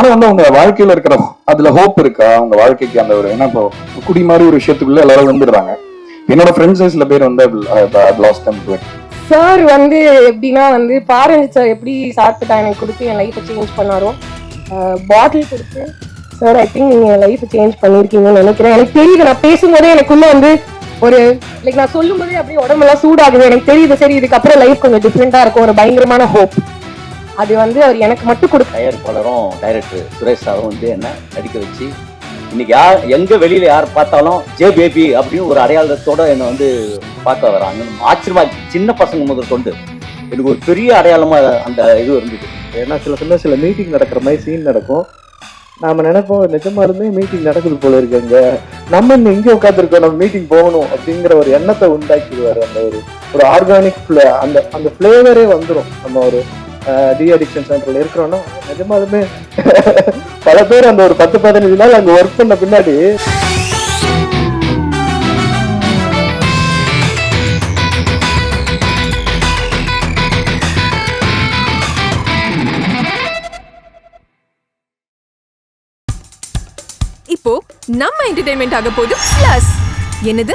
ஆனா வந்து அவங்க வாழ்க்கையில இருக்கிற அதுல ஹோப் இருக்கா? அவங்க வாழ்க்கைக்கு அந்த ஒரு ஏன்னா இப்போ குடி மாதிரி ஒரு விஷயத்துக்குள்ள எல்லாரும் வந்துடுறாங்க என்னோட ஃப்ரெண்ட்ஸ் சில பேர் வந்து லாஸ்ட் டைம் டு சார் வந்து எப்படின்னா வந்து பாரஞ்சி சார் எப்படி சாப்பிட்டுட்டா எனக்கு கொடுத்து என் லைஃப்பை சேஞ்ச் பண்ணாரோ பாட்டில் கொடுத்து சார் ஐ திங்க் நீங்கள் என் லைஃப்பை சேஞ்ச் பண்ணியிருக்கீங்கன்னு நினைக்கிறேன். எனக்கு தெரியுது நான் பேசும்போதே எனக்குள்ள வந்து ஒரு லைக் நான் சொல்லும்போதே அப்படியே உடம்பெல்லாம் சூடாகுது. எனக்கு தெரியுது சரி இதுக்கப்புறம் லைஃப் கொஞ்சம் டிஃப்ரெண்ட்டாக இருக்கும். ஒரு பயங்கரமான ஹோப் அது வந்து அவர் எனக்கு மட்டும் கொடுக்க தயாரிப்பாளரும் டைரக்டர் சுரேஷ் சாரும் வந்து என்ன நடிக்க வச்சு இன்னைக்கு யார் எங்க வெளியில யார் பார்த்தாலும் ஜே பேபி அப்படின்னு ஒரு அடையாளத்தோட என்னை வந்து பார்க்க வராங்க. ஆச்சரியமா. சின்ன பசங்க முதல் கொண்டு எனக்கு ஒரு பெரிய அடையாளமா அந்த இது இருந்தது. ஏன்னா சில சமயம் சில மீட்டிங் நடக்கிற மாதிரி சீன் நடக்கும். நாம நினைப்போம் நிஜமாலுமே மீட்டிங் நடக்குது போல இருக்குங்க நம்ம இன்னும் இங்கே உட்காந்துருக்கோம் நம்ம மீட்டிங் போகணும் அப்படிங்கிற ஒரு எண்ணத்தை உண்டாக்கிடுவாரு அந்த ஒரு ஒரு ஆர்கானிக் அந்த அந்த ஃப்ளேவரே வந்துடும் நம்ம ஒரு டி அடிக்ஷன் சென்டர்ல இருக்கிறோம்னா நிஜமாலுமே பல பேர் அந்த ஒரு பத்து பதினஞ்சு நாள் அங்க ஒர்க் பண்ண பின்னாடி இப்போ நம்ம என்டர்டைன்மெண்ட் ஆக போகுது பிளஸ் என்னது?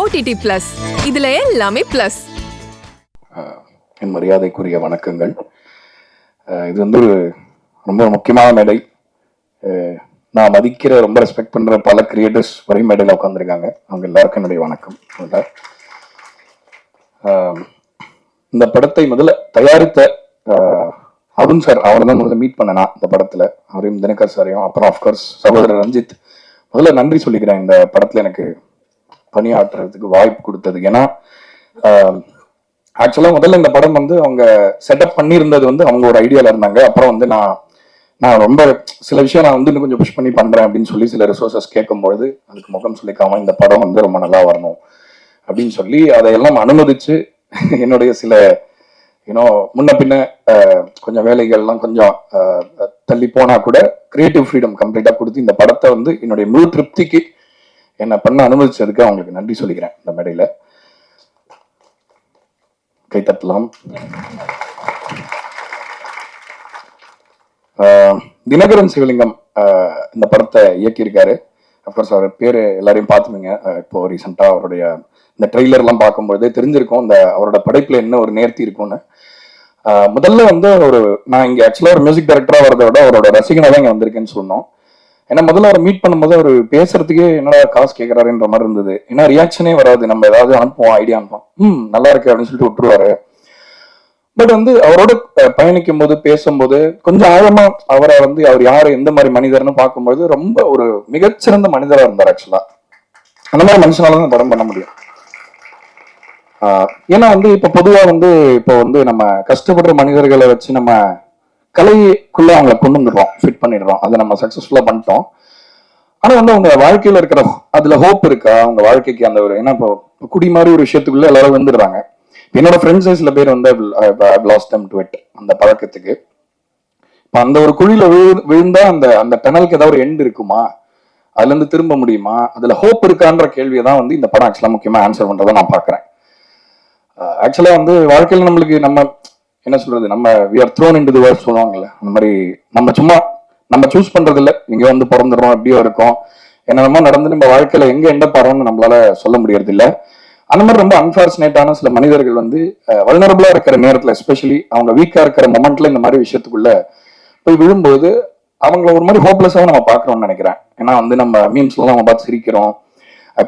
ஓடிடி பிளஸ் இதுல எல்லாமே பிளஸ் என் மரியாதைக்குரிய வணக்கங்கள். இது வந்து ஒரு ரொம்ப முக்கியமான மேடை. நான் மதிக்கிற ரொம்ப ரெஸ்பெக்ட் பண்ற பல கிரியேட்டர்ஸ் ஒரே மேடையில் உட்காந்துருக்காங்க அவங்க எல்லாருக்கும் என்னுடைய வணக்கம். இந்த படத்தை முதல்ல தயாரித்த அருண் சார் அவரை தான் முதல்ல மீட் பண்ண நான் இந்த படத்துல. அவரையும் தினகர் சாரையும் அப்புறம் ஆஃப்கோர்ஸ் சகோதரர் ரஞ்சித். முதல்ல நன்றி சொல்லிக்கிறேன். இந்த படத்துல எனக்கு பணியாற்றுறதுக்கு வாய்ப்பு கொடுத்தது. ஏன்னா ஆக்சுவலாக முதல்ல இந்த படம் வந்து அவங்க செட்டப் பண்ணியிருந்தது வந்து அவங்க ஒரு இருந்தாங்க. அப்புறம் வந்து நான் நான் ரொம்ப சில விஷயம் நான் வந்து இன்னும் கொஞ்சம் புஷ் பண்ணி பண்ணுறேன் அப்படின்னு சொல்லி சில ரிசோர்ஸஸ் கேட்கும்பொழுது அதுக்கு முகம் சொல்லிக்காம இந்த படம் வந்து ரொம்ப நல்லா வரணும் அப்படின்னு சொல்லி அதையெல்லாம் அனுமதிச்சு என்னுடைய சில யூனோ முன்ன பின்ன கொஞ்சம் வேலைகள்லாம் கொஞ்சம் தள்ளி போனா கூட கிரியேட்டிவ் ஃப்ரீடம் கம்ப்ளீட்டாக கொடுத்து இந்த படத்தை வந்து என்னுடைய முழு திருப்திக்கு என்னை பண்ண அனுமதிச்சதுக்கு அவங்களுக்கு நன்றி சொல்லிக்கிறேன் இந்த மேடையில். கை தட்டலாம். தினகரன் சிவலிங்கம் இந்த படத்தை இயக்கியிருக்காரு. அப்கோர்ஸ் அவர் பேர் எல்லாரையும் பார்த்துப்பீங்க இப்போ ரீசெண்டாக அவருடைய இந்த ட்ரெய்லர்லாம் பார்க்கும்போது தெரிஞ்சிருக்கும் இந்த அவரோட படைப்பில் என்ன ஒரு நேர்த்தி இருக்கும்னு. முதல்ல வந்து ஒரு நான் இங்கே ஆக்சுவலாக ஒரு மியூசிக் டைரக்டராக வரதை விட அவரோட ரசிகனாக தான் இங்கே வந்திருக்கேன்னு சொன்னோம். ஏன்னா முதல்ல அவரை மீட் பண்ணும்போது அவர் பேசுறதுக்கே என்னடா காசு கேட்கறாருன்ற மாதிரி இருந்தது. ஏன்னா ரியாக்ஷனே வராது. நம்ம ஏதாவது அனுப்புவோம் ஐடியா அனுப்புவோம். ம் நல்லா இருக்கு அப்படின்னு சொல்லிட்டு விட்டுருவாரு. பட் வந்து அவரோட பயணிக்கும் போது பேசும்போது கொஞ்சம் ஆழமா அவரை வந்து அவர் யாரு எந்த மாதிரி மனிதர்னு பார்க்கும்போது ரொம்ப ஒரு மிகச்சிறந்த மனிதரா இருந்தார் ஆக்சுவலா அந்த மாதிரி மனுஷனால தான் படம் பண்ண முடியும். ஆஹ், ஏன்னா வந்து இப்ப பொதுவா வந்து இப்போ வந்து நம்ம கஷ்டப்படுற மனிதர்களை வச்சு நம்ம கலைக்குள்ள அவங்கள கொண்டு வந்துடுறோம் ஃபிட் பண்ணிடுறோம். அதை நம்ம சக்ஸஸ்ஃபுல்லாக பண்ணிட்டோம். ஆனா வந்து அவங்க வாழ்க்கையில இருக்கிற அதுல ஹோப் இருக்கா? அவங்க வாழ்க்கைக்கு அந்த ஒரு ஏன்னா இப்போ குடி மாதிரி ஒரு விஷயத்துக்குள்ள எல்லாரும் வந்துடுறாங்க. என்னோட ஃப்ரெண்ட்ஸே சில பேர் வந்து லாஸ்ட் டைம் டு இட் அந்த பழக்கத்துக்கு. இப்போ அந்த ஒரு குழியில விழு விழுந்தா அந்த அந்த டனலுக்கு ஏதாவது ஒரு எண்ட் இருக்குமா? அதுல இருந்து திரும்ப முடியுமா? அதுல ஹோப் இருக்கான்ற கேள்வியை தான் வந்து இந்த படம் ஆக்சுவலா முக்கியமா ஆன்சர் பண்ணுறதை நான் பாக்குறேன் ஆக்சுவலா வந்து வாழ்க்கையில நம்மளுக்கு நம்ம என்ன சொல்றது? நம்ம we are thrown into world சொல்லுவாங்கல்ல. அந்த மாதிரி நம்ம சும்மா நம்ம சூஸ் பண்றது இல்ல இங்க வந்து பிறந்துடுறோம் எப்படியோ இருக்கும். என்னென்னமோ நடந்து நம்ம வாழ்க்கையில எங்க எண்ட போறோம்னு நம்மளால சொல்ல முடியறது இல்ல அந்த மாதிரி ரொம்ப அன்பார்ச்சுனேட்டான சில மனிதர்கள் வந்து வல்னரபிளா இருக்கிற நேரத்துல எஸ்பெஷலி அவங்க வீக்கா இருக்கிற மொமெண்ட்ல இந்த மாதிரி விஷயத்துக்குள்ள போய் விழும்போது அவங்கள ஒரு மாதிரி ஹோப்லெஸ்ஸாக நம்ம பார்க்குறோம்னு நினைக்கிறேன். ஏன்னா வந்து நம்ம மீம்ஸ்லாம் நம்ம பார்த்து சிரிக்கிறோம்.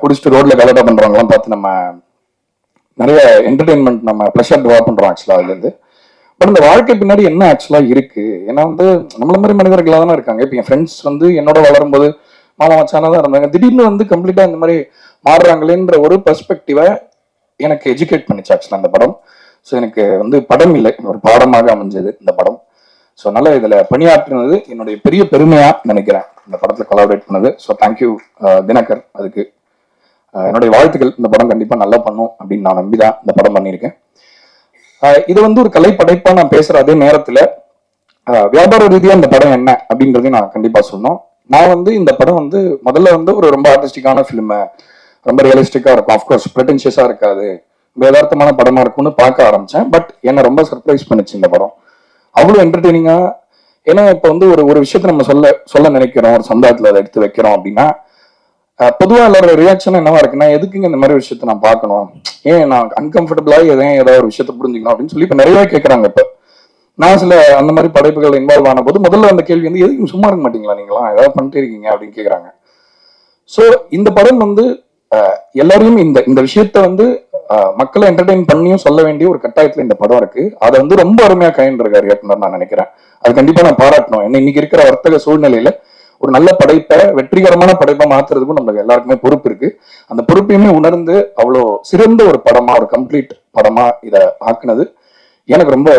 குடிச்சிட்டு ரோட்ல கலட்டா பண்றவங்கலாம் பார்த்து நம்ம நிறைய என்டர்டெயின்மெண்ட் நம்ம ப்ரெஷர் ட்ரா பண்றோம் ஆக்சுவலா அதுல இருந்து. பட் இந்த வாழ்க்கை பின்னாடி என்ன ஆக்சுவலா இருக்கு? ஏன்னா வந்து நம்மள மாதிரி மனிதர்களாக தானே இருக்காங்க. இப்போ என் ஃப்ரெண்ட்ஸ் வந்து என்னோட வளரும்போது மாமா மச்சானா தான் இருந்தாங்க. திடீர்னு வந்து கம்ப்ளீட்டா இந்த மாதிரி மாறுறாங்களேன்ற ஒரு பெர்ஸ்பெக்டிவை எனக்கு எஜுகேட் பண்ணிச்சு ஆக்சுவலா அந்த படம். ஸோ எனக்கு வந்து படம் இல்லை. ஒரு பாடமாக அமைஞ்சது இந்த படம். ஸோ அதனால இதுல பணியாற்றினது என்னுடைய பெரிய பெருமையா நினைக்கிறேன். இந்த படத்தில் கொலாபரேட் பண்ணது. ஸோ தேங்க்யூ தினகர் அதுக்கு. என்னுடைய வாழ்த்துக்கள். இந்த படம் கண்டிப்பா நல்லா பண்ணும் அப்படின்னு நான் நம்பி தான் இந்த படம் பண்ணியிருக்கேன். இது வந்து ஒரு கலை படைப்பா நான் பேசுற அதே நேரத்துல வியாபார ரீதியா இந்த படம் என்ன அப்படின்றதையும் நான் கண்டிப்பா சொன்னோம் நான் வந்து இந்த படம் வந்து முதல்ல வந்து ஒரு ரொம்ப ஆர்டிஸ்டிக்கான ஃபிலிம் ரொம்ப ரியலிஸ்டிக்கா இருக்கும். அஃப்கோர்ஸ் ப்ரெட்டன்ஷியஸா இருக்காது. வேதார்த்தமான படமா இருக்கும்னு பார்க்க ஆரம்பிச்சேன். பட் என்னை ரொம்ப சர்ப்ரைஸ் பண்ணுச்சு இந்த படம். அவ்வளோ என்டர்டெய்னிங்கா ஏன்னா இப்போ வந்து ஒரு ஒரு விஷயத்த நம்ம சொல்ல சொல்ல நினைக்கிறோம். ஒரு சமுதாயத்துல அதை எடுத்து வைக்கிறோம் அப்படின்னா பொதுவாக பொதுவா எல்லாரோட ரியாக்ஷன் என்னவா இருக்குன்னா எதுக்குங்க இந்த மாதிரி விஷயத்த நான் பார்க்கணும்? ஏன் நான் அன்கம்ஃபர்டபுளாக எதையும் ஏதாவது ஒரு விஷயத்த புரிஞ்சுக்கணும் அப்படின்னு சொல்லி இப்போ நிறைய கேட்கறாங்க இப்ப. நான் சில அந்த மாதிரி படைப்புகள் இன்வால்வ் ஆன போது முதல்ல அந்த கேள்வி வந்து எதுக்கு சும்மா இருக்க மாட்டீங்களா நீங்களாம்? ஏதாவது பண்ணிட்டு இருக்கீங்க அப்படின்னு கேக்குறாங்க. சோ இந்த படம் வந்து எல்லாரையும் இந்த இந்த விஷயத்த வந்து மக்களை என்டர்டெயின் பண்ணியும் சொல்ல வேண்டிய ஒரு கட்டாயத்துல இந்த படம் இருக்கு. அதை வந்து ரொம்ப அருமையா கைண்டிருக்காரு இயக்குனர் நான் நினைக்கிறேன். அது கண்டிப்பா நான் பாராட்டணும். என்ன இன்னைக்கு இருக்கிற வர்த்தக சூழ்நிலையில ஒரு நல்ல படைப்பை வெற்றிகரமான படைப்பை மாத்துறதுக்கும் நம்மளுக்கு எல்லாருக்குமே பொறுப்பு இருக்கு. அந்த பொறுப்பையுமே உணர்ந்து அவ்வளோ சிறந்த ஒரு படமா ஒரு கம்ப்ளீட் படமா இதை ஆக்குனது எனக்கு ரொம்ப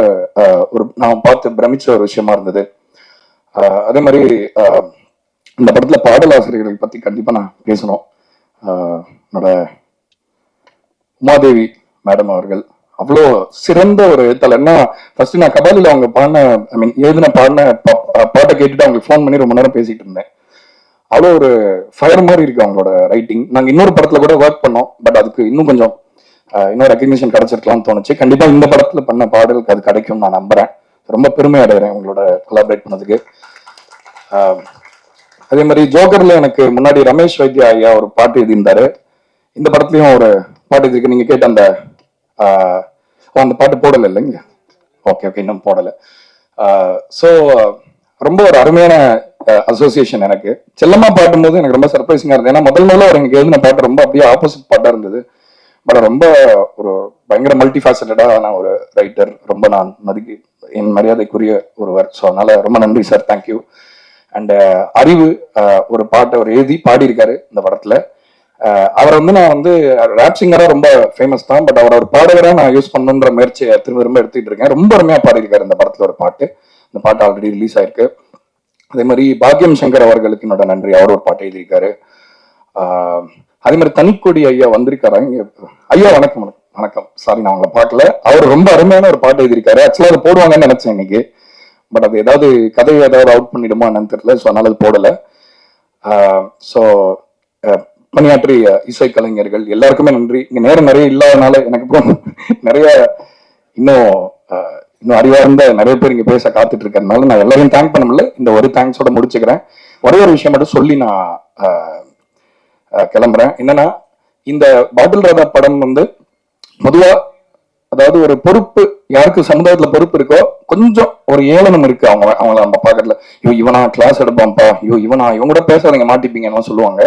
அஹ், ஒரு நான் பார்த்து பிரமிச்ச ஒரு விஷயமா இருந்தது. அதே மாதிரி இந்த படத்துல பாடலாசிரியர்களை பத்தி கண்டிப்பா நான் பேசணும். என்னோட உமாதேவி மேடம் அவர்கள். அவ்வளோ சிறந்த ஒரு எழுத்தாளர்னா ஃபர்ஸ்ட் நான் கபாலில அவங்க பாடின ஐ மீன் எழுதின பாடின பா- பாட்டை கேட்டுட்டு அவங்களுக்கு ஃபோன் பண்ணி ரொம்ப நேரம் பேசிட்டு இருந்தேன். அவ்வளோ ஒரு ஃபயர் மாதிரி இருக்கு அவங்களோட ரைட்டிங் நாங்கள் இன்னொரு படத்தில் கூட ஒர்க் பண்ணோம். பட் அதுக்கு இன்னும் கொஞ்சம் இன்னொரு இன்னும் ரெக்கக்னிஷன் கிடைச்சிருக்கலாம்னு தோணுச்சு. கண்டிப்பாக இந்த படத்தில் பண்ண பாடலுக்கு அது கிடைக்கும் நான் நம்புறேன். ரொம்ப பெருமை அடைகிறேன் உங்களோட கொலாபரேட் பண்ணதுக்கு. அதே மாதிரி ஜோக்கர்ல எனக்கு முன்னாடி ரமேஷ் வைத்தியா ஐயா ஒரு பாட்டு எழுதியிருந்தாரு. இந்த படத்துலயும் ஒரு பாட்டு எழுதியிருக்கு. நீங்க கேட்ட அந்த அந்த பாட்டு போடலை இல்லைங்க? ஓகே ஓகே இன்னும் போடலை. ஸோ ரொம்ப ஒரு அருமையான அசோசியேஷன் எனக்கு. செல்லமா பாடும்போது எனக்கு ரொம்ப சர்ப்ரைசிங்காக இருந்தது. ஏன்னா முதல் முதல்ல அவர் எனக்கு எழுதின பாட்டு ரொம்ப அப்படியே ஆப்போசிட் பாட்டாக இருந்தது. பட் ரொம்ப ஒரு பயங்கர மல்டி ஃபேசட்டடான ஒரு ரைட்டர் ரொம்ப நான் மதிக்கு என் மரியாதைக்குரிய ஒருவர். ஸோ அதனால ரொம்ப நன்றி சார் தேங்க்யூ அண்ட் அறிவு ஒரு பாட்டை அவர் எழுதி பாடியிருக்காரு இந்த படத்தில். அவர் வந்து நான் வந்து ரேப் சிங்கரா ரொம்ப ஃபேமஸ் தான் பட் அவர் ஒரு பாடகரா நான் யூஸ் பண்ணுன்ற முயற்சியை திரும்ப திரும்ப எடுத்துட்டு இருக்கேன். ரொம்ப அருமையா பாடியிருக்காரு இந்த படத்துல ஒரு பாட்டு. இந்த பாட்டு ஆல்ரெடி ரிலீஸ் ஆயிருக்கு. அதே மாதிரி பாக்யம் சங்கர் அவர்களுக்கு என்னோட நன்றி. அவர் ஒரு பாட்டு எழுதியிருக்காரு. அதே மாதிரி தனிக்கொடி ஐயா வந்திருக்காராங்க ஐயா வணக்கம் வணக்கம். வணக்கம். சாரி நான் உங்களை பார்க்கல. அவர் ரொம்ப அருமையான ஒரு பாட்டு எழுதியிருக்காரு. ஆக்சுவலா அதை போடுவாங்கன்னு நினைச்சேன் இன்னைக்கு. பட் அது ஏதாவது கதையை ஏதாவது அவுட் பண்ணிடுமா என்னன்னு தெரியல. ஸோ அதனால அது போடலை. ஸோ பணியாற்றிய இசைக்கலைஞர்கள் எல்லாருக்குமே நன்றி. இங்க நேரம் நிறைய இல்லாதனால எனக்கு அப்புறம் நிறைய இன்னும் ஆஹ், இன்னும் அறிவார்ந்த நிறைய பேர் இங்க பேச காத்துட்டு இருக்கிறதுனால நான் எல்லாரையும் தேங்க் பண்ண முடியல. இந்த ஒரு தேங்க்ஸோட முடிச்சுக்கிறேன். ஒரே ஒரு விஷயம் மட்டும் சொல்லி நான் கிளம்புறேன். என்னன்னா இந்த பாட்டில் ராதா படம் வந்து பொதுவா அதாவது ஒரு பொறுப்பு யாருக்கு சமுதாயத்துல பொறுப்பு இருக்கோ கொஞ்சம் ஒரு ஏளனம் இருக்கு. அவங்க அவங்கள நம்ம பாக்கறதுல ஐயோ இவனா கிளாஸ் எடுப்பான்ப்பா. ஐயோ இவனா இவங்க கூட பேசாதீங்க மாட்டிப்பீங்கன்னு சொல்லுவாங்க.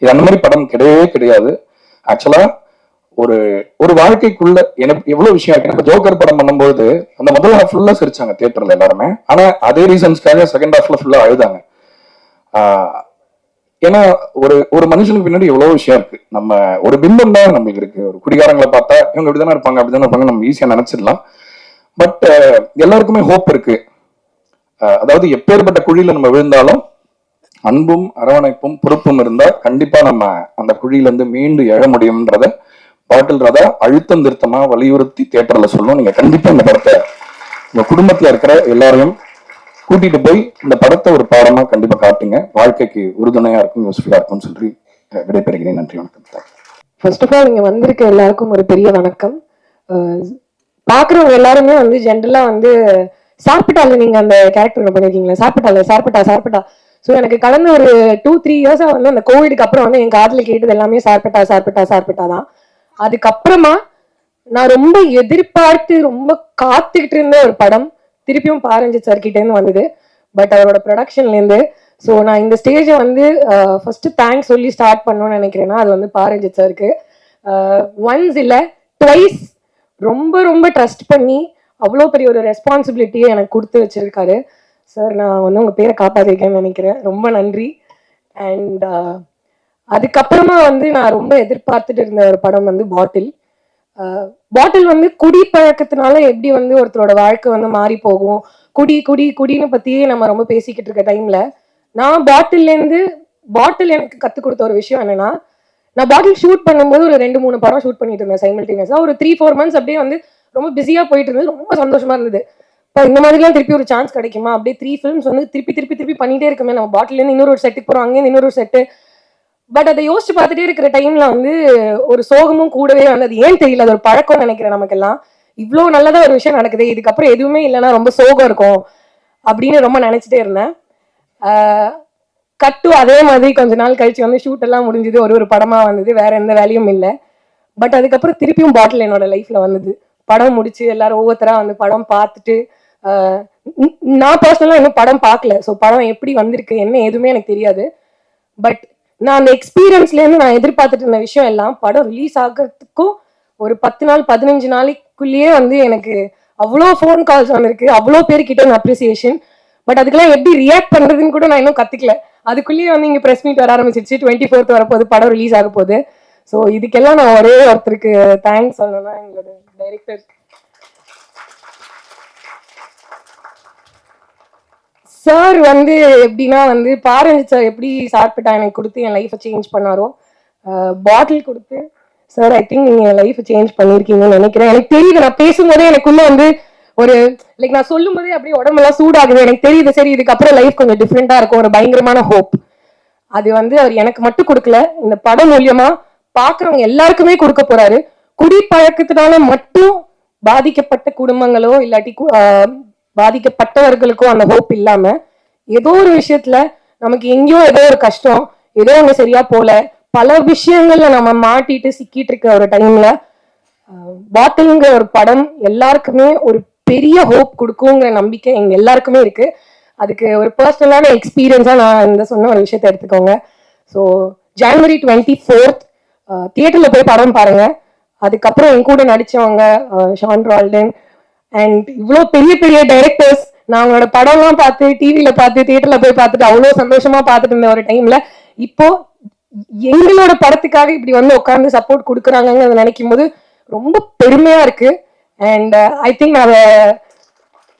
இது அந்த மாதிரி படம் கிடையவே கிடையாது. ஆக்சுவலா ஒரு ஒரு வாழ்க்கைக்குள்ள எனக்கு எவ்வளவு விஷயம் இருக்கு. நம்ம ஜோக்கர் படம் பண்ணும்போது அந்த முதல் ஹாஃப் ஃபுல்லா சிரிச்சாங்க தியேட்டர்ல எல்லாருமே. ஆனா அதே ரீசன்ஸ்க்காக செகண்ட் ஹாஃப்ல ஃபுல்லா அழுதாங்க. ஆஹ் ஏன்னா ஒரு ஒரு மனுஷனுக்கு பின்னாடி எவ்வளவு விஷயம் இருக்கு. நம்ம ஒரு பிம்பம் தான் நம்மளுக்கு இருக்கு. ஒரு குடிகாரங்களை பார்த்தா இவங்க இப்படிதானே இருப்பாங்க அப்படிதானே இருப்பாங்க நம்ம ஈஸியா நினைச்சிடலாம். பட் எல்லாருக்குமே ஹோப் இருக்கு. அதாவது எப்பேற்பட்ட குழியில நம்ம விழுந்தாலும் அன்பும் அரவணைப்பும் பொறுப்பும் இருந்தா கண்டிப்பா நம்ம அந்த குழியிலேருந்து மீண்டு எழ முடியும்ன்றத பாட்டில் ரதா அழுத்தம் திருத்தமா வலியுறுத்தி தியேட்டர்ல சொல்லும் நீங்க கண்டிப்பா இந்த படத்தை உங்க குடும்பத்துல இருக்கிற எல்லாரையும் கூட்டிட்டு போய் இந்த படத்தை ஒரு பாடமா கண்டிப்பா காட்டுங்க. வாழ்க்கைக்கு உறுதுணையா இருக்கும் யூஸ்ஃபுல்லா இருக்கும்னு சொல்லி விடைபெறுகிறேன். நன்றி வணக்கம். ஃபர்ஸ்ட் ஆஃப் ஆல் இங்க வந்திருக்க எல்லாருக்கும் ஒரு பெரிய வணக்கம். அஹ் பாக்குறவங்க எல்லாருமே வந்து ஜென்ரலா வந்து சாப்பிட்டால நீங்க அந்த கேரக்டர் பண்ணிருக்கீங்களா? சாப்பிட்டால சாப்பிட்டா சாப்பிட்டா. ஸோ எனக்கு கடந்த ஒரு டூ த்ரீ இயர்ஸாக வந்து அந்த கோவிடுக்கு அப்புறம் வந்து என் காதில் கேட்டது எல்லாமே சார்பட்டா சார்பட்டா சார்பட்டா தான் அதுக்கப்புறமா நான் ரொம்ப எதிர்பார்த்து ரொம்ப காத்துக்கிட்டு இருந்த ஒரு படம் திருப்பியும் பாரஞ்சித் சார் கிட்ட இருந்து வந்தது. பட் அவரோட ப்ரொடக்ஷன்ல இருந்து ஸோ நான் இந்த ஸ்டேஜை வந்து ஃபர்ஸ்ட் தேங்க்ஸ் சொல்லி ஸ்டார்ட் பண்ணணும்னு நினைக்கிறேன்னா அது வந்து பாரஞ்சித் சாருக்கு ஒன்ஸ் இல்லை ட்வைஸ் ரொம்ப ரொம்ப ட்ரஸ்ட் பண்ணி அவ்வளோ பெரிய ஒரு ரெஸ்பான்சிபிலிட்டியை எனக்கு கொடுத்து வச்சிருக்காரு. சார் நான் வந்து உங்கள் பேரை காப்பாற்றிருக்கேன்னு நினைக்கிறேன். ரொம்ப நன்றி. அண்ட் uh, அதுக்கப்புறமா வந்து நான் ரொம்ப எதிர்பார்த்துட்டு இருந்த ஒரு படம் வந்து பாட்டில். Uh, பாட்டில் வந்து குடி பழக்கத்தினால எப்படி வந்து ஒருத்தரோட வாழ்க்கை வந்து மாறி போகும்? குடி குடி குடின்னு பற்றியே நம்ம ரொம்ப பேசிக்கிட்டு இருக்க டைம்ல நான் பாட்டில்லேருந்து பாட்டில் எனக்கு கற்றுக் கொடுத்த ஒரு விஷயம் என்னன்னா நான் பாட்டில் ஷூட் பண்ணும்போது ஒரு ரெண்டு மூணு படம் ஷூட் பண்ணிட்டு இருந்தேன் சைமில்டேனியஸாக ஒரு த்ரீ ஃபோர் மந்த்ஸ் அப்படியே வந்து ரொம்ப பிஸியாக போயிட்டு இருந்தது. ரொம்ப சந்தோஷமா இருந்தது. இந்த மாதிரிலாம் திருப்பி ஒரு சான்ஸ் கிடைக்குமா? அப்படியே த்ரீ ஃபிலிம்ஸ் வந்து திருப்பி திருப்பி திருப்பி பண்ணிட்டே இருக்குமே. நம்ம பாட்டிலேருந்து இன்னொரு ஒரு செட்டுக்கு போகிறோம் அங்கேருந்து இன்னொரு செட்டு பட் அதை யோசிச்சு பார்த்துட்டே இருக்கிற டைம்ல வந்து ஒரு சோகமும் கூடவே வந்து அது ஏன் தெரியல? அது ஒரு பழக்கம் நினைக்கிறேன் நமக்கெல்லாம். இவ்வளோ நல்லதா ஒரு விஷயம் நடக்குது. இதுக்கப்புறம் எதுவுமே இல்லைன்னா ரொம்ப சோகம் இருக்கும் அப்படின்னு ரொம்ப நினைச்சிட்டே இருந்தேன். கட்டு அதே மாதிரி கொஞ்ச நாள் கழிச்சு வந்து ஷூட் எல்லாம் முடிஞ்சது. ஒரு ஒரு படமா வந்தது. வேற எந்த வேலையும் இல்லை. பட் அதுக்கப்புறம் திருப்பியும் பாட்டில் என்னோட லைஃப்ல வந்தது. படம் முடிச்சு எல்லாரும் ஒவ்வொருத்தரா வந்து படம் பார்த்துட்டு நான் பர்சனலாக இன்னும் படம் பார்க்கல. ஸோ படம் எப்படி வந்திருக்கு என்ன எதுவுமே எனக்கு தெரியாது. பட் நான் அந்த எக்ஸ்பீரியன்ஸ்லேருந்து நான் எதிர்பார்த்துட்டு இருந்த விஷயம் எல்லாம் படம் ரிலீஸ் ஆகிறதுக்கும் ஒரு பத்து நாள் பதினஞ்சு நாளைக்குள்ளேயே வந்து எனக்கு அவ்வளோ ஃபோன் கால்ஸ் வந்திருக்கு அவ்வளோ பேர்கிட்ட அப்ரிசியேஷன் பட் அதுக்கெல்லாம் எப்படி ரியாக்ட் பண்ணுறதுன்னு கூட நான் இன்னும் கத்துக்கல. அதுக்குள்ளேயே வந்து இங்கே பிரஸ் மீட் வர ஆரம்பிச்சிருச்சு. டுவெண்ட்டி ஃபோர்த் வரப்போகுது படம் ரிலீஸ் ஆக போகுது ஸோ இதுக்கெல்லாம் நான் ஒரே ஒருத்தருக்கு தேங்க்ஸ் சொல்லணும்னா எங்களோட டைரக்டர் சார் வந்து எப்படின்னா வந்து பாரஞ்சித் சார் எப்படி சார்பிட்டா எனக்கு கொடுத்து என் லைஃப்பை சேஞ்ச் பண்ணாரோ பாட்டில் கொடுத்து சார் ஐ திங்க் நீங்க என் லைஃப்பை சேஞ்ச் பண்ணியிருக்கீங்கன்னு நினைக்கிறேன். எனக்கு தெரியுது நான் பேசும்போதே எனக்குள்ள வந்து ஒரு லைக் நான் சொல்லும் போதே அப்படியே உடம்பெல்லாம் சூடாகுது. எனக்கு தெரியுது சரி இதுக்கப்புறம் லைஃப் கொஞ்சம் டிஃப்ரெண்டா இருக்கும் ஒரு பயங்கரமான ஹோப் அது வந்து அவர் எனக்கு மட்டும் கொடுக்கல. இந்த படம் மூலியமா பாக்குறவங்க எல்லாருக்குமே கொடுக்க போறாரு. குடிப்பழக்கத்தினால மட்டும் பாதிக்கப்பட்ட குடும்பங்களோ இல்லாட்டி பாதிக்கப்பட்டவர்களுக்கும் அந்த ஹோப் இல்லாம ஏதோ ஒரு விஷயத்துல நமக்கு எங்கேயோ ஏதோ ஒரு கஷ்டம் ஏதோ ஒண்ணு சரியா போல பல விஷயங்கள்ல நம்ம மாட்டிட்டு சிக்கிட்டு இருக்க ஒரு டைம்ல பாட்டில்ங்கிற ஒரு படம் எல்லாருக்குமே ஒரு பெரிய ஹோப் கொடுக்குங்கிற நம்பிக்கை எங்க எல்லாருக்குமே இருக்கு. அதுக்கு ஒரு பர்சனலான எக்ஸ்பீரியன்ஸா நான் இந்த சொன்ன ஒரு விஷயத்தை எடுத்துக்கோங்க. ஸோ ஜனவரி டுவெண்ட்டி ஃபோர்த் தியேட்டர்ல போய் படம் பாருங்க. அதுக்கப்புறம் என் கூட நடிச்சவங்க ஷான் ரால்டன் அண்ட் இவ்வளோ பெரிய பெரிய டைரக்டர்ஸ் நான் அவங்களோட படம்லாம் பார்த்து டிவியில பார்த்து தியேட்டர்ல போய் பார்த்துட்டு அவ்வளோ சந்தோஷமா பார்த்துட்டு இருந்த ஒரு டைம்ல இப்போ எங்களோட படத்துக்காக இப்படி வந்து உட்கார்ந்து சப்போர்ட் கொடுக்குறாங்கன்னு நினைக்கும் போது ரொம்ப பெருமையா இருக்கு. அண்ட் ஐ திங்க் நான் அதை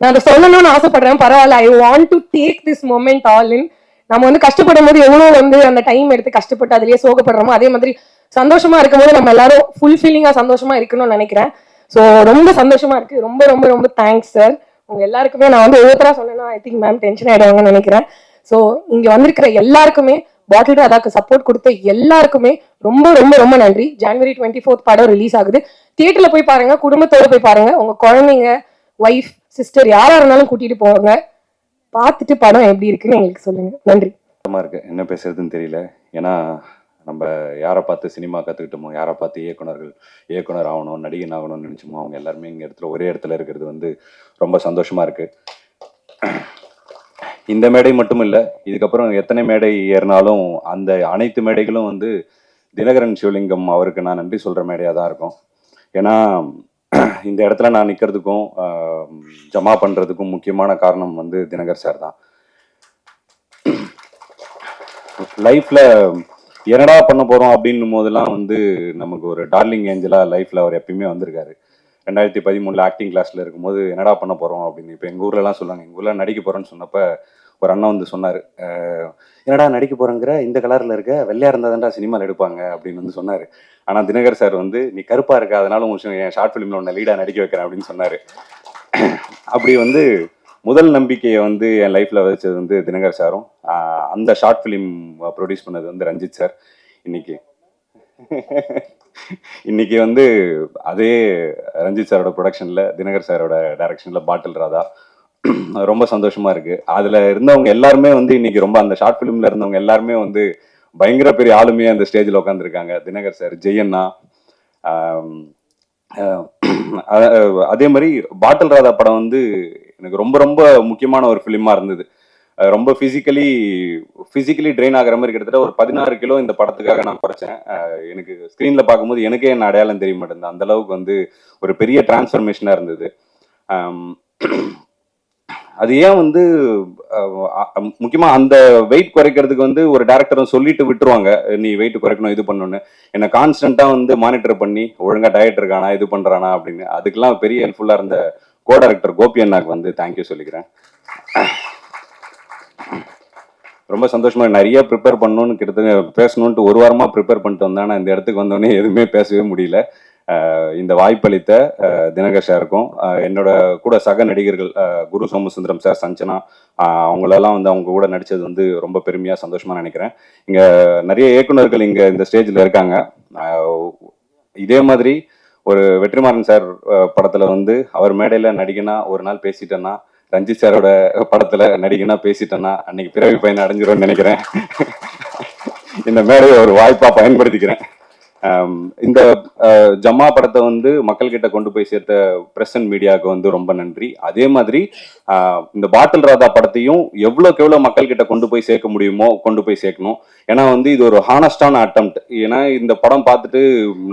நான் அதை சொல்லணும்னு ஆசைப்படுறேன். பரவாயில்ல I want to take this moment all in நம்ம வந்து கஷ்டப்படும் போது எவ்வளோ வந்து அந்த டைம் எடுத்து கஷ்டப்பட்டு அதுலயே சோகப்படுறோமோ அதே மாதிரி சந்தோஷமா இருக்கும்போது நம்ம எல்லாரும் ஃபுல்ஃபில்லிங்கா சந்தோஷமா இருக்கணும்னு நினைக்கிறேன். ஸோ ரொம்ப சந்தோஷமா இருக்கு. ரொம்ப ரொம்ப ரொம்ப தேங்க்ஸ் சார் உங்க எல்லாருக்குமே நான் வந்து ஒவ்வொருத்தரா சொன்னேன்னா ஐ திங்க் மேம் டென்ஷன் ஆயிடுவாங்கன்னு நினைக்கிறேன். ஸோ இங்க வந்திருக்கிற எல்லாருக்குமே பாட்டில் அதாக்கு சப்போர்ட் கொடுத்த எல்லாருக்குமே ரொம்ப ரொம்ப ரொம்ப நன்றி. ஜான்வரி டுவெண்ட்டி ஃபோர்த் படம் ரிலீஸ் ஆகுது. தியேட்டர்ல போய் பாருங்க குடும்பத்தோட போய் பாருங்க. உங்க குழந்தைங்க ஒய்ஃப் சிஸ்டர் யாரா இருந்தாலும் கூட்டிட்டு போவாங்க பார்த்துட்டு படம் எப்படி இருக்குன்னு எங்களுக்கு சொல்லுங்க. நன்றி. இருக்கு. என்ன பேசுறதுன்னு தெரியல. ஏன்னா நம்ம யாரை பார்த்து சினிமா கற்றுக்கிட்டோமோ யாரை பார்த்து இயக்குனர்கள் இயக்குனர் ஆகணும் நடிகன் ஆகணும்னு நினச்சோமோ அவங்க எல்லாருமே இங்கே இடத்துல ஒரே இடத்துல இருக்கிறது வந்து ரொம்ப சந்தோஷமாக இருக்குது இந்த மேடை மட்டும் இல்லை இதுக்கப்புறம் எத்தனை மேடை ஏறினாலும் அந்த அனைத்து மேடைகளும் வந்து தினகரன் சிவலிங்கம் அவருக்கு நான் நன்றி சொல்கிற மேடையாக தான் இருக்கும். ஏன்னா இந்த இடத்துல நான் நிற்கிறதுக்கும் ஜமா பண்ணுறதுக்கும் முக்கியமான காரணம் வந்து தினகர் சார் தான். லைஃப்பில் என்னடா பண்ண போறோம் அப்படின்னும் போதெல்லாம் வந்து நமக்கு ஒரு டார்லிங் ஏஞ்சலா லைஃப்ல அவர் எப்பயுமே வந்திருக்காரு. ரெண்டாயிரத்தி பதிமூணுல ஆக்டிங் கிளாஸ்ல இருக்கும்போது என்னடா பண்ண போறோம் அப்படின்னு இப்போ எங்கள் ஊர்லலாம் சொல்லுவாங்க. எங்கள் ஊர்ல நடிக்க போறேன்னு சொன்னப்ப ஒரு அண்ணன் வந்து சொன்னார் என்னடா நடிக்க போறேங்கிற? இந்த கலர்ல இருக்க? வெள்ளையா இருந்தா தான்டா சினிமாவில் எடுப்பாங்க. அப்படின்னு வந்து சொன்னார். ஆனால் தினகர் சார் வந்து நீ கருப்பாக இருக்க அதனால உன் என் ஷார்ட் ஃபிலிமில் உன்னை லீடாக நடிக்க வைக்கிறேன் அப்படின்னு சொன்னார். அப்படி வந்து முதல் நம்பிக்கையை வந்து என் லைஃப்பில் வச்சது வந்து தினகர் சாரும். அந்த ஷார்ட் ஃபிலிம் ப்ரொடியூஸ் பண்ணது வந்து ரஞ்சித் சார் இன்னைக்கு. இன்னைக்கு வந்து அதே ரஞ்சித் சாரோட ப்ரொடக்ஷனில் தினகர் சாரோட டைரக்ஷனில் பாட்டில் ராதா. ரொம்ப சந்தோஷமா இருக்கு. அதுல இருந்தவங்க எல்லாருமே வந்து இன்னைக்கு ரொம்ப அந்த ஷார்ட் ஃபிலிம்ல இருந்தவங்க எல்லாருமே வந்து பயங்கர பெரிய ஆளுமையா அந்த ஸ்டேஜில் உட்காந்துருக்காங்க தினகர் சார் ஜெயண்ணா அதே மாதிரி பாட்டில் ராதா படம் வந்து எனக்கு ரொம்ப ரொம்ப முக்கியமான ஒரு ஃபிலிமா இருந்தது. ரொம்ப ஃபிசிக்கலி ஃபிசிக்கலி ட்ரெயின் ஆகிற மாதிரி கிட்டத்தட்ட ஒரு பதினாறு கிலோ இந்த படத்துக்காக நான் குறைச்சேன். எனக்கு ஸ்க்ரீனில் பார்க்கும்போது எனக்கே என்ன அடையாளம் தெரிய மாட்டேங்குது. அந்த அளவுக்கு வந்து ஒரு பெரிய டிரான்ஸ்ஃபர்மேஷனாக இருந்தது. அது ஏன் வந்து முக்கியமாக அந்த வெயிட் குறைக்கிறதுக்கு வந்து ஒரு டேரக்டரும் சொல்லிட்டு விட்டுருவாங்க. நீ வெயிட் குறைக்கணும் இது பண்ணணும்னு. என்னை கான்ஸ்டண்ட்டாக வந்து மானிட்டர் பண்ணி ஒழுங்கா டயட் இருக்கானா இது பண்ணுறானா அப்படின்னு. அதுக்கெல்லாம் பெரிய ஹெல்ப்ஃபுல்லாக இருந்த கோ டைரக்டர் கோபி அண்ணாக்கு வந்து தேங்க்யூ சொல்லிக்கிறேன். ரொம்ப சந்தோஷமா நிறைய ப்ரிப்பேர் பண்ணணும்னு கிட்டத்தட்ட பேசணுன்ட்டு ஒரு வாரமாக ப்ரிப்பேர் பண்ணிட்டு வந்தேன். இந்த இடத்துக்கு வந்தோடனே எதுவுமே பேசவே முடியல. இந்த வாய்ப்பளித்த தினகர் சாருக்கும் என்னோட கூட சக நடிகர்கள் குரு சோமசுந்தரம் சார் சஞ்சனா அவங்களெல்லாம் வந்து அவங்க கூட நடித்தது வந்து ரொம்ப பெருமையாக சந்தோஷமாக நினைக்கிறேன். இங்கே நிறைய இயக்குனர்கள் இங்கே இந்த ஸ்டேஜில் இருக்காங்க. இதே மாதிரி ஒரு வெற்றிமாறன் சார் படத்தில் படத்துல வந்து அவர் மேடையில நடிகனா ஒரு நாள் பேசிட்டேன்னா ரஞ்சித் சாரோட படத்துல நடிகனா பேசிட்டேன்னா அன்னைக்கு பிறவி பயன் அடைஞ்சிரும்னு நினைக்கிறேன். இந்த மேடையை ஒரு வாய்ப்பா பயன்படுத்திக்கிறேன். இந்த ஜம்மா படத்தை வந்து மக்கள்கிட்ட கொண்டு போய் சேர்த்த பிரஸ் அண்ட் மீடியாவுக்கு வந்து ரொம்ப நன்றி. அதே மாதிரி இந்த பாட்டில் ராதா படத்தையும் எவ்வளோக்கு எவ்வளோ மக்கள்கிட்ட கொண்டு போய் சேர்க்க முடியுமோ கொண்டு போய் சேர்க்கணும். ஏன்னா வந்து இது ஒரு ஹானஸ்டான அட்டம் ஏன்னா இந்த படம் பார்த்துட்டு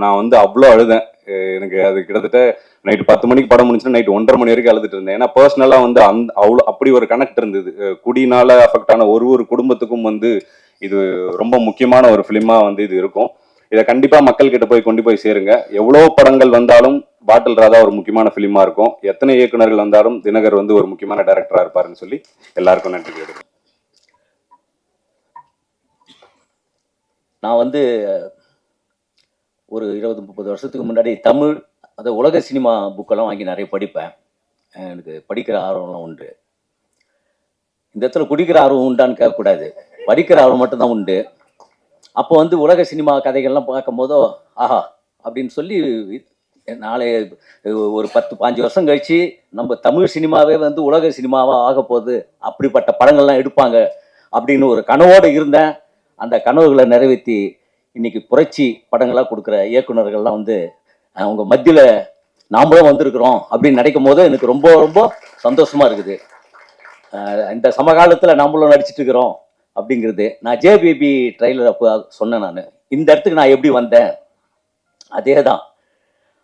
நான் வந்து அவ்வளோ அழுதேன். எனக்கு அது கிட்டத்தட்ட நைட்டு பத்து மணிக்கு படம் முடிச்சுன்னா நைட் ஒன்றரை மணி வரைக்கும் அழுதுட்டு இருந்தேன். ஏன்னா பர்சனலாக வந்து அந் அவ்வளோ அப்படி ஒரு கனெக்ட் இருந்தது. குடினால அஃபெக்ட் ஆன ஒரு ஒரு குடும்பத்துக்கும் வந்து இது ரொம்ப முக்கியமான ஒரு ஃபிலிமாக வந்து இது இருக்கும். இதை கண்டிப்பாக மக்கள் கிட்ட போய் கொண்டு போய் சேருங்க. எவ்வளோ படங்கள் வந்தாலும் பாட்டில் ராதா ஒரு முக்கியமான ஃபிலிமாக இருக்கும். எத்தனை இயக்குனர்கள் வந்தாலும் தினகர் வந்து ஒரு முக்கியமான டேரக்டராக இருப்பாருன்னு சொல்லி எல்லாருக்கும் நன்றி கேட்டு நான் வந்து ஒரு இருபது முப்பது வருஷத்துக்கு முன்னாடி தமிழ் அந்த உலக சினிமா புக்கெல்லாம் வாங்கி நிறைய படிப்பேன். எனக்கு படிக்கிற ஆர்வம்லாம் உண்டு. இந்த இடத்துல குடிக்கிற ஆர்வம் உண்டான்னு கேட்கக்கூடாது படிக்கிற ஆர்வம் மட்டும்தான் உண்டு. அப்போ வந்து உலக சினிமா கதைகள்லாம் பார்க்கும்போதோ ஆஹா அப்படின்னு சொல்லி நாளை ஒரு பத்து பாஞ்சு வருஷம் கழிச்சு நம்ம தமிழ் சினிமாவே வந்து உலக சினிமாவாக ஆக போகுது. அப்படிப்பட்ட படங்கள்லாம் எடுப்பாங்க அப்படின்னு ஒரு கனவோடு இருந்தேன். அந்த கனவுகளை நிறைவேற்றி இன்னைக்கு புரட்சி படங்களாக கொடுக்குற இயக்குனர்கள்லாம் வந்து அவங்க மத்தியில் நாமளும் வந்திருக்கிறோம் அப்படின்னு நினைக்கும் போது எனக்கு ரொம்ப ரொம்ப சந்தோஷமா இருக்குது. இந்த சமகாலத்தில் நாமளும் நடிச்சிட்டு இருக்கிறோம் அப்படிங்கிறது. நான் ஜேபிபி ட்ரெய்லர் அப்போ சொன்னேன் நான். இந்த இடத்துக்கு நான் எப்படி வந்தேன்? அதே தான்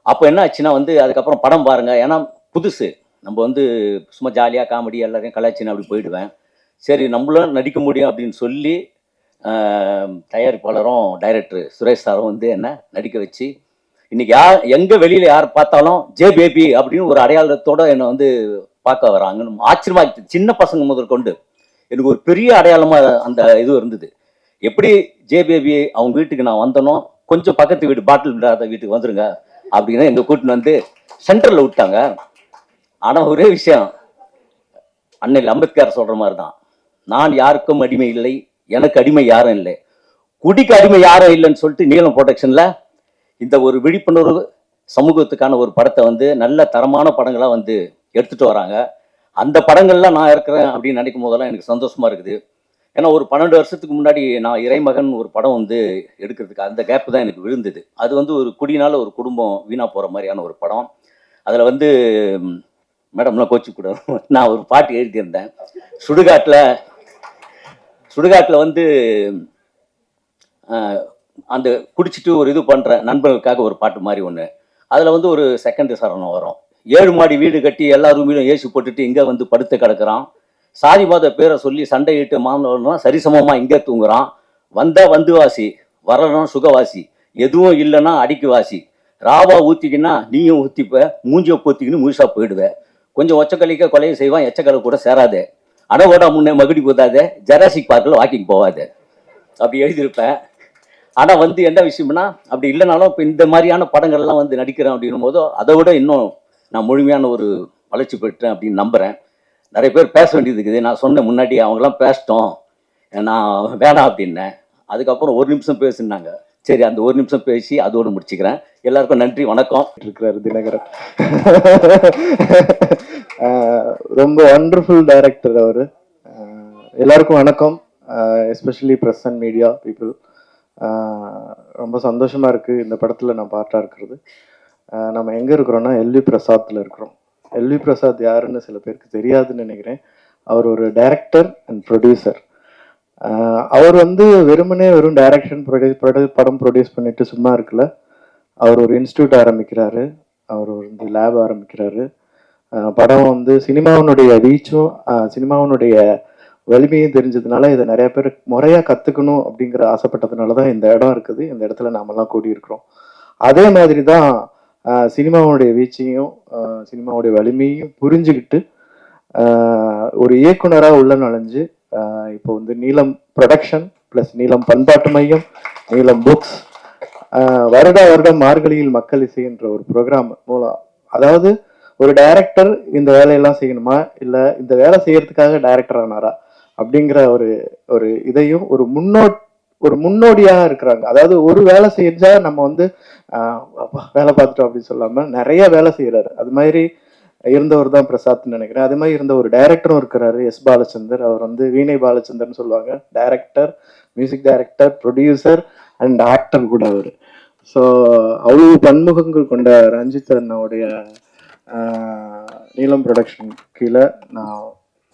அப்போ என்ன ஆச்சுன்னா வந்து அதுக்கப்புறம் படம் பாருங்கள் ஏன்னா புதுசு. நம்ம வந்து சும்மா ஜாலியாக காமெடி எல்லாத்தையும் கலாச்சின்னு அப்படி போயிடுவேன். சரி நம்மளும் நடிக்க முடியும் அப்படின்னு சொல்லி தயாரிப்பாளரும் டைரக்டர் சுரேஷ் சாரும் வந்து என்ன நடிக்க வச்சு இன்னைக்கு யார் எங்கே வெளியில் யார் பார்த்தாலும் ஜே பேபி அப்படின்னு ஒரு அடையாளத்தோட என்னை வந்து பார்க்க வராங்கன்னு ஆச்சரியமா சின்ன பசங்க முதல் கொண்டு. எனக்கு ஒரு பெரிய அடையாளமாக அந்த இது இருந்தது. எப்படி ஜே பேபி அவங்க வீட்டுக்கு நான் வந்தனோ கொஞ்சம் பக்கத்து வீடு பாட்டில் விடாத வீட்டுக்கு வந்துருங்க அப்படின்னு எங்க கூட்டின்னு வந்து சென்டரில் விட்டாங்க. ஆனால் ஒரே விஷயம் அன்னையில் அம்பேத்கர் சொல்ற மாதிரி தான் நான் யாருக்கும் அடிமை இல்லை. எனக்கு அடிமை யாரும் இல்லை. குடிக்கு அடிமை யாரும் இல்லைன்னு சொல்லிட்டு நீளம் ப்ரொடக்ஷனில் இந்த ஒரு விழிப்புணர்வு சமூகத்துக்கான ஒரு படத்தை வந்து நல்ல தரமான படங்களாக வந்து எடுத்துகிட்டு வராங்க. அந்த படங்கள்லாம் நான் இருக்கிறேன் அப்படின்னு நினைக்கும் போதெல்லாம் எனக்கு சந்தோஷமா இருக்குது. ஏன்னா ஒரு பன்னெண்டு வருஷத்துக்கு முன்னாடி நான் இறைமகன் ஒரு படம் வந்து எடுக்கிறதுக்கு அந்த கேப் தான் எனக்கு விழுந்தது. அது வந்து ஒரு குடினால ஒரு குடும்பம் வீணாக போகிற மாதிரியான ஒரு படம். அதில் வந்து மேடம்லாம் கோச்சு கூட நான் ஒரு பாட்டு எழுதியிருந்தேன். சுடுகாட்டில் சுடுகாட்டில் வந்து அந்த குடிச்சிட்டு ஒரு இது பண்ணுற நண்பர்களுக்காக ஒரு பாட்டு மாதிரி ஒன்று அதில் வந்து ஒரு செகண்ட் சரணம் வரும். ஏழு மாடி வீடு கட்டி எல்லா ரூமிலும் ஏசி போட்டுட்டு இங்கே வந்து படுத்து கிடக்குறான். சாதி மத பேரை சொல்லி சண்டையிட்டு மாணவர்களும் சரிசமமாக இங்கே தூங்குறான். வந்தா வந்து வாசி வரணும் சுகவாசி. எதுவும் இல்லைன்னா அடிக்கு வாசி ராவா ஊற்றிக்கின்னா நீயும் ஊற்றிப்ப மூஞ்சியை ஊற்றிக்கின்னு முழுசாக போயிடுவேன் கொஞ்சம் ஒச்சக்கலிக்க கொலையை செய்வான் எச்சக்கலை கூட சேராதே. அடவோட முன்னே மகுடி போதாத ஜெராசிக் பார்க்கில் வாக்கிங் போவாதே. அப்படி எழுதியிருப்பேன். ஆனால் வந்து என்ன விஷயம்னா அப்படி இல்லைனாலும் இப்போ இந்த மாதிரியான படங்கள்லாம் வந்து நடிக்கிறேன் அப்படின்னும் போதோ அதை விட இன்னும் நான் முழுமையான ஒரு வளர்ச்சி பெற்றேன் அப்படின்னு நம்புகிறேன் நிறைய பேர் பேச வேண்டியது இருக்குது. நான் சொன்ன முன்னாடி அவங்களாம் பேசிட்டோம். நான் வேணாம் அப்படின்னேன். அதுக்கப்புறம் ஒரு நிமிஷம் பேசுனாங்க. சரி அந்த ஒரு நிமிஷம் பேசி அதோடு முடிச்சுக்கிறேன். எல்லாருக்கும் நன்றி வணக்கம். இருக்கிறாரு தினகரன். ரொம்ப ஒண்டர்ஃபுல் டைரக்டர் அவர். எல்லாருக்கும் வணக்கம். Especially press and media people ரொம்ப சந்தோஷமாக இருக்குது இந்த படத்தில் நான் பார்ட்டாக இருக்கிறது. நம்ம எங்கே இருக்கிறோன்னா எல்வி பிரசாத்தில் இருக்கிறோம். எல்வி பிரசாத் யாருன்னு சில பேருக்கு தெரியாதுன்னு நினைக்கிறேன். அவர் ஒரு டைரக்டர் அண்ட் ப்ரொடியூசர் அவர் வந்து வெறுமனே வெறும் டைரக்ஷன் ப்ரொடியூஸ் படம் ப்ரொடியூஸ் பண்ணிட்டு சும்மா இருக்கல. அவர் ஒரு இன்ஸ்டியூட் ஆரம்பிக்கிறாரு. அவர் வந்து லேப் ஆரம்பிக்கிறாரு. படம் வந்து சினிமாவினுடைய ரீச்சும் சினிமாவினுடைய வலிமையும் தெரிஞ்சதுனால இதை நிறைய பேர் முறையாக கற்றுக்கணும் அப்படிங்கிற ஆசைப்பட்டதுனால தான் இந்த இடம் இருக்குது. இந்த இடத்துல நாமெல்லாம் கூடியிருக்கிறோம். அதே மாதிரி தான் சினிமாவுடைய வீச்சையும் சினிமாவுடைய வலிமையும் புரிஞ்சுக்கிட்டு ஒரு இயக்குனராக உள்ள நுழைஞ்சு இப்போ வந்து நீலம் ப்ரொடக்ஷன் ப்ளஸ் நீலம் பண்பாட்டு மையம் நீலம் புக்ஸ் வருட வருடம் மார்கழியில் மக்கள் இசைன்ற ஒரு ப்ரோக்ராம் மூலம் அதாவது ஒரு டைரக்டர் இந்த வேலையெல்லாம் செய்யணுமா? இல்லை இந்த வேலை செய்யறதுக்காக டைரக்டர் ஆனாரா? அப்படிங்கிற ஒரு ஒரு இதையும் ஒரு முன்னோ ஒரு முன்னோடியாக இருக்கிறாங்க. அதாவது ஒரு வேலை செஞ்சா நம்ம வந்து வேலை பார்த்துட்டோம் அப்படின்னு சொல்லாம நிறைய வேலை செய்யறாரு அது மாதிரி இருந்தவர் தான் பிரசாத்னு நினைக்கிறேன். அதே மாதிரி இருந்த ஒரு டைரக்டரும் இருக்கிறாரு. எஸ் பாலச்சந்தர். அவர் வந்து வீணை பாலச்சந்தர்னு சொல்லுவாங்க. Director music director producer and actor கூட அவர். ஸோ அவ்வளவு பன்முகங்கள் கொண்ட ரஞ்சித் அண்ணாவுடைய நீலம் ப்ரொடக்ஷன் கீழே நான்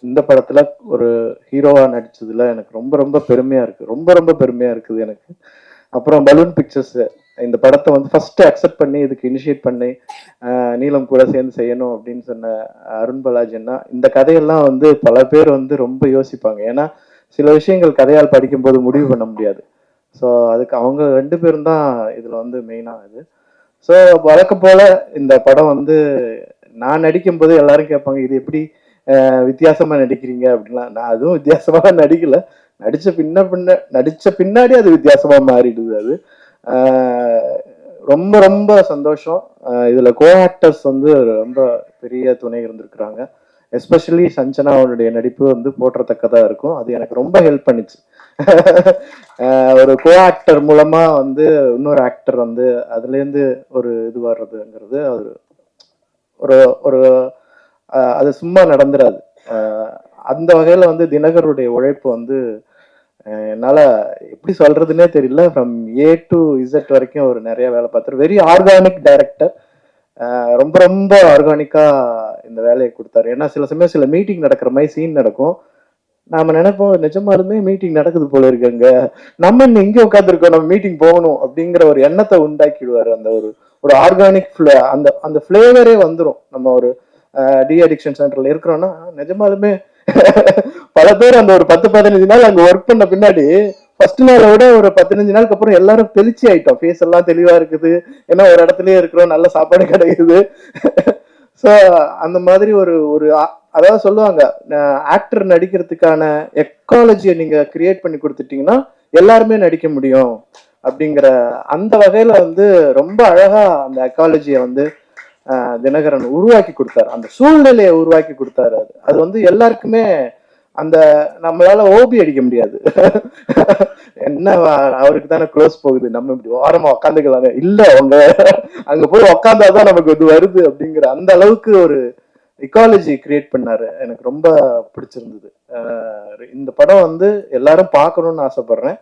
இந்த படத்தில் ஒரு ஹீரோவாக நடித்ததில் எனக்கு ரொம்ப ரொம்ப பெருமையாக இருக்குது ரொம்ப ரொம்ப பெருமையாக இருக்குது எனக்கு. அப்புறம் பலூன் பிக்சர்ஸ் இந்த படத்தை வந்து ஃபஸ்ட்டு அக்செப்ட் பண்ணி இதுக்கு இனிஷியேட் பண்ணி நீலம் கூட சேர்ந்து செய்யணும் அப்படின்னு சொன்ன அருண் பாலாஜின்னா இந்த கதையெல்லாம் வந்து பல பேர் வந்து ரொம்ப யோசிப்பாங்க. ஏன்னா சில விஷயங்கள் கதையால் படிக்கும்போது முடிவு பண்ண முடியாது. ஸோ அதுக்கு அவங்க ரெண்டு பேரும் தான் இதில் வந்து மெயினாக இது. ஸோ வழக்கம் போல இந்த படம் வந்து நான் நடிக்கும் போது எல்லாரும் கேட்பாங்க இது எப்படி வித்தியாசமாக வித்தியாசமா நடிக்கிறீங்க? அப்படின்லாம். நான் அதுவும் வித்தியாசமா நடிக்கல. நடிச்ச பின்ன பின்ன நடிச்ச பின்னாடி அது வித்தியாசமா மாறிடுது அது. ரொம்ப ரொம்ப சந்தோஷம். இதில் இதுல கோ ஆக்டர்ஸ் வந்து ரொம்ப பெரிய துணை இருந்திருக்கிறாங்க. எஸ்பெஷலி சஞ்சனாவுடைய நடிப்பு வந்து போற்றத்தக்கதா இருக்கும். அது எனக்கு ரொம்ப ஹெல்ப் பண்ணிச்சு. ஒரு கோ ஆக்டர் மூலமா வந்து இன்னொரு ஆக்டர் வந்து அதுலேருந்து ஒரு இது வர்றதுங்கிறது அது ஒரு ஒரு அது சும்மா நடந்துடாது அந்த வகையில வந்து தினகருடைய உழைப்பு வந்து என்னால் என்னால எப்படி சொல்றதுன்னே தெரியல. ஃப்ரம் ஏ டு இசட் வரைக்கும் ஒரு நிறைய வேலை பார்த்தாரு. வெரி ஆர்கானிக் டைரக்டர் ரொம்ப ரொம்ப ஆர்கானிக்கா இந்த வேலையை கொடுத்தாரு. ஏன்னா சில சமயம் சில மீட்டிங் நடக்கிற மாதிரி சீன் நடக்கும். நாம நினைப்போம் நிஜமாலுமே மீட்டிங் நடக்குது போல இருக்குங்க நம்ம இன்னும் இங்க உட்காந்துருக்கோம் நம்ம மீட்டிங் போகணும் அப்படிங்கிற ஒரு எண்ணத்தை உண்டாக்கிடுவாரு. அந்த ஒரு ஒரு ஆர்கானிக் அந்த அந்த ஃபிளேவரே வந்துடும் நம்ம ஒரு டி அடிக்ஷன் சென்டர்ல இருக்கிறோம்னா நிஜமாலுமே பல பேர் அந்த ஒரு பத்து பதினஞ்சு நாள் அங்க ஒர்க் பண்ண பின்னாடி ஃபர்ஸ்ட் நாளை விட ஒரு பதினஞ்சு நாளுக்கு அப்புறம் எல்லாரும் தெளிச்சி ஆயிட்டோம். ஃபேஸ் எல்லாம் தெளிவா இருக்குது. ஏன்னா ஒரு இடத்துலயே இருக்கிறோம். நல்ல சாப்பாடு கிடைக்குது. ஸோ அந்த மாதிரி ஒரு ஒரு அதாவது சொல்லுவாங்க ஆக்டர் நடிக்கிறதுக்கான எக்காலஜியை நீங்க கிரியேட் பண்ணி கொடுத்துட்டீங்கன்னா எல்லாருமே நடிக்க முடியும். அப்படிங்கிற அந்த வகையில வந்து ரொம்ப அழகா அந்த எக்காலஜியை வந்து தினகரன் உருவாக்கி கொடுத்தாரு. அந்த சூழ்நிலையை உருவாக்கி கொடுத்தாரு அது. அது வந்து எல்லாருக்குமே அந்த நம்மளால ஓபி அடிக்க முடியாது. என்ன அவருக்கு தானே க்ளோஸ் போகுது. நம்ம இப்படி ஓரமா உக்காந்துக்கலாங்க இல்ல அவங்க அங்க போய் உக்காந்தாதான் நமக்கு இது வருது அப்படிங்கிற அந்த அளவுக்கு ஒரு இக்காலஜி கிரியேட் பண்ணாரு. எனக்கு ரொம்ப பிடிச்சிருந்தது. இந்த படம் வந்து எல்லாரும் பார்க்கணும்னு ஆசைப்படுறேன்.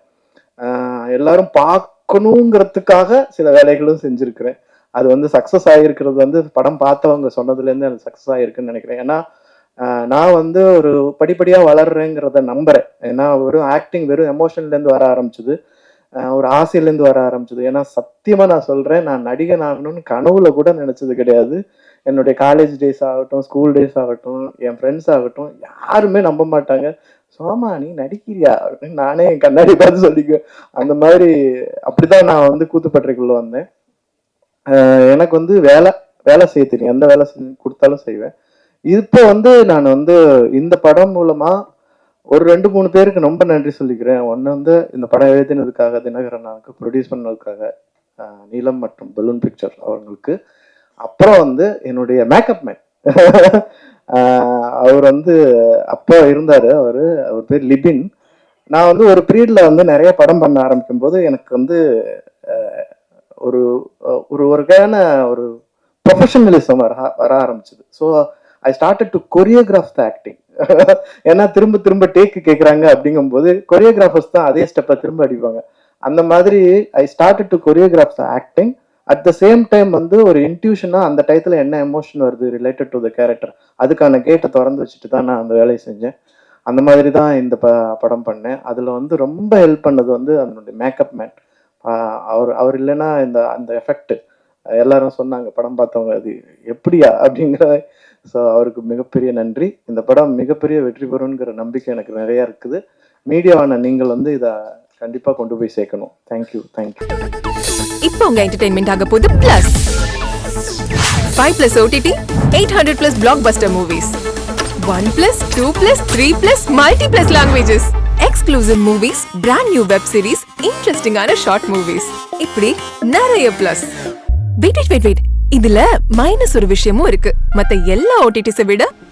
எல்லாரும் பார்க்கணுங்கிறதுக்காக சில வேலைகளும் செஞ்சுருக்கிறேன். அது வந்து சக்ஸஸ் ஆகிருக்கிறது வந்து படம் பார்த்தவங்க சொன்னதுலேருந்து எனக்கு சக்ஸஸ் ஆகிருக்குன்னு நினைக்கிறேன். ஏன்னா நான் வந்து ஒரு படிப்படியாக வளர்றேங்கிறத நம்புறேன். ஏன்னா வெறும் ஆக்டிங் வெறும் எமோஷன்லேருந்து வர ஆரம்பிச்சது. ஒரு ஆசையிலேருந்து வர ஆரம்பிச்சது. ஏன்னா சத்தியமாக நான் சொல்கிறேன் நான் நடிகன் ஆகணும்னு கனவுல கூட நினச்சது கிடையாது. என்னுடைய காலேஜ் டேஸ் ஆகட்டும் ஸ்கூல் டேஸ் ஆகட்டும் என் ஃப்ரெண்ட்ஸ் ஆகட்டும் யாருமே நம்ப மாட்டாங்க. சோமா நீ நடிக்கிறியா? அப்படின்னு நானே என் கண்ணாடி பார்த்து சொல்லிக்குவேன். அந்த மாதிரி அப்படிதான் நான் வந்து கூத்துப்பட்டறைக்குள்ள வந்தேன். எனக்கு வந்து வேலை வேலை செய்ய தெரியும். எந்த வேலை செஞ்சு கொடுத்தாலும் செய்வேன். இப்போ வந்து நான் வந்து இந்த படம் மூலமா ஒரு ரெண்டு மூணு பேருக்கு ரொம்ப நன்றி சொல்லிக்கிறேன். ஒன்று வந்து இந்த படம் எழுதினதுக்காக தினகரன் ப்ரொடியூஸ் பண்ணதுக்காக நீலம் மற்றும் பலூன் பிக்சர் அவங்களுக்கு அப்புறம் வந்து என்னுடைய மேக்கப் மேன் அவர் வந்து அப்போ இருந்தார். அவர் அவர் பேர் லிபின். நான் வந்து ஒரு பீரியடில் வந்து நிறைய படம் பண்ண ஆரம்பிக்கும் போது எனக்கு வந்து ஒரு ஒரு வகையான ஒரு ப்ரொஃபஷனலிசம் வர வர ஆரம்பிச்சது. So I started to choreograph the acting ஏன்னா திரும்ப திரும்ப டேக்கு கேட்குறாங்க அப்படிங்கும்போது கொரியோகிராஃபர்ஸ் தான் அதே ஸ்டெப்பை திரும்ப அடிப்பாங்க. அந்த மாதிரி I started to choreograph the acting at the same time வந்து ஒரு இன்ட்யூஷனா அந்த டயத்துல என்ன எமோஷன் வருது ரிலேட்டட் டு த கேரக்டர் அதுக்கான கேட்டை திறந்து வச்சுட்டு தான் நான் அந்த வேலையை செஞ்சேன். அந்த மாதிரி தான் இந்த ப படம் பண்ணேன். அதில் வந்து ரொம்ப ஹெல்ப் பண்ணது வந்து அதனுடைய மேக்கப் மேன் அவர் அவர் இல்லைன்னா இந்த அந்த எஃபெக்ட் எல்லாரும் சொன்னாங்க படம் பார்த்தவங்க அது எப்படியா? அப்படிங்கிற ஸோ அவருக்கு மிகப்பெரிய நன்றி. இந்த படம் மிகப்பெரிய வெற்றி பெறுங்கிற நம்பிக்கை எனக்கு நிறையா இருக்குது. மீடியாவான நீங்கள் வந்து இதை கண்டிப்பா கொண்டு போய் சேர்க்கணும். தேங்க்யூ தேங்க்யூ இப்போ உங்க என்டர்டைன்மெண்ட் ஆக போகுது plus five plus OTT eight hundred plus blockbuster movies one plus two plus three plus multi plus languages exclusive movies brand new web series இன்ட்ரெஸ்டிங்கான ஷார்ட் மூவிஸ் இப்படி நிறைய plus wait wait wait wait இதுல minus ஒரு விஷயமும் இருக்கு. மத்த எல்லா ஓடிடிஸை விட